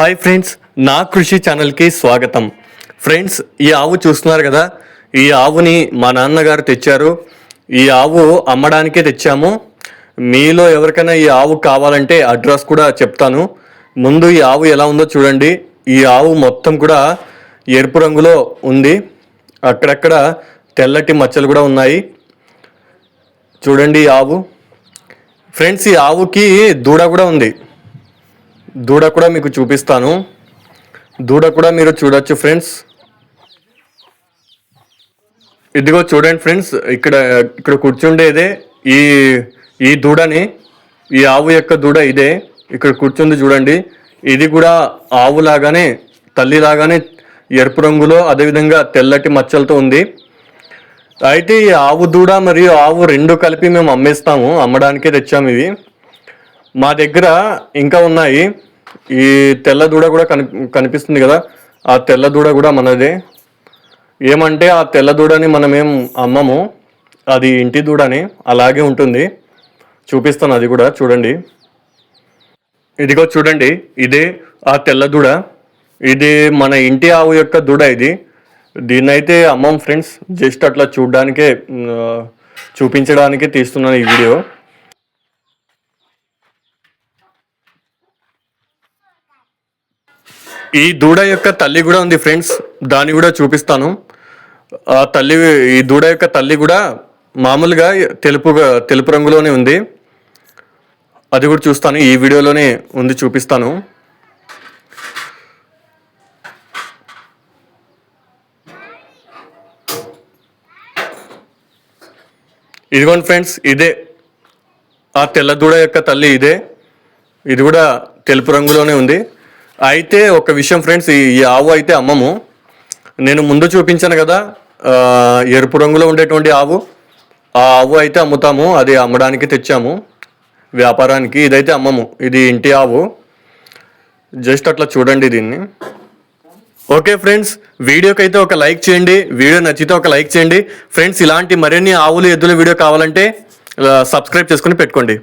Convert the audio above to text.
Hi friends నా కృషి ఛానల్కి స్వాగతం. ఫ్రెండ్స్ ఈ ఆవు చూస్తున్నారు కదా? ఈ ఆవుని మా నాన్నగారు తెచ్చారు. ఈ ఆవు అమ్మడానికే తెచ్చాము. మీలో ఎవరికైనా ఈ ఆవు కావాలంటే అడ్రస్ కూడా చెప్తాను. ముందు ఈ ఆవు ఎలా ఉందో చూడండి. ఈ ఆవు మొత్తం కూడా ఎరుపు రంగులో ఉంది. అక్కడక్కడ తెల్లటి మచ్చలు కూడా ఉన్నాయి. చూడండి ఈ ఆవు. ఫ్రెండ్స్ ఈ ఆవుకి దూడ కూడా ఉంది. దూడ కూడా మీకు చూపిస్తాను. దూడ కూడా మీరు చూడొచ్చు ఫ్రెండ్స్. ఇదిగో చూడండి ఫ్రెండ్స్ ఇక్కడ ఇక్కడ కూర్చుండేదే ఈ ఈ దూడని ఈ ఆవు యొక్క దూడ ఇదే. ఇక్కడ కూర్చుంది చూడండి. ఇది కూడా ఆవు లాగానే తల్లి లాగానే ఎరుపు రంగులో అదేవిధంగా తెల్లటి మచ్చలతో ఉంది. అయితే ఈ ఆవు దూడ మరియు ఆవు రెండు కలిపి మేము అమ్మేస్తాము. అమ్మడానికే తెచ్చాము ఇవి. మా దగ్గర ఇంకా ఉన్నాయి. ఈ తెల్ల దూడ కూడా కని కనిపిస్తుంది కదా. ఆ తెల్ల దూడ కూడా మనదే. ఏమంటే ఆ తెల్ల దూడని మనమేం అమ్మము. అది ఇంటి దూడని. అలాగే ఉంటుంది. చూపిస్తాను అది కూడా. చూడండి. ఇదిగో చూడండి. ఇదే ఆ తెల్ల దూడ. ఇది మన ఇంటి ఆవు యొక్క దూడ ఇది. దీన్నైతే అమ్మం ఫ్రెండ్స్ జస్ట్ అట్లా చూడడానికే చూపించడానికి చూపించడానికే తీస్తున్నాను ఈ వీడియో. ఈ దూడ యొక్క తల్లి కూడా ఉంది ఫ్రెండ్స్. దాన్ని కూడా చూపిస్తాను. ఆ తల్లి ఈ దూడ యొక్క తల్లి కూడా మామూలుగా తెలుపుగా తెలుపు రంగులోనే ఉంది. అది కూడా చూస్తాను. ఈ వీడియోలోనే ఉంది చూపిస్తాను. ఇదిగోండి ఫ్రెండ్స్ ఇదే. ఆ తెల్ల దూడ యొక్క తల్లి ఇదే. ఇది కూడా తెలుపు రంగులోనే ఉంది. అయితే ఒక విషయం ఫ్రెండ్స్ ఈ ఆవు అయితే అమ్మము. నేను ముందు చూపించాను కదా ఎరుపు రంగులో ఉండేటువంటి ఆవు. ఆ ఆవు అయితే అమ్ముతాము అది అమ్మడానికి తెచ్చాము. వ్యాపారానికి ఇదైతే అమ్మము ఇది ఇంటి ఆవు. జస్ట్ అట్లా చూడండి దీన్ని. ఓకే ఫ్రెండ్స్ వీడియోకి అయితే ఒక లైక్ చేయండి వీడియో నచ్చితే ఒక లైక్ చేయండి. ఫ్రెండ్స్ ఇలాంటి మరిన్ని ఆవులు ఎద్దుల వీడియో కావాలంటే సబ్స్క్రైబ్ చేసుకుని పెట్టుకోండి.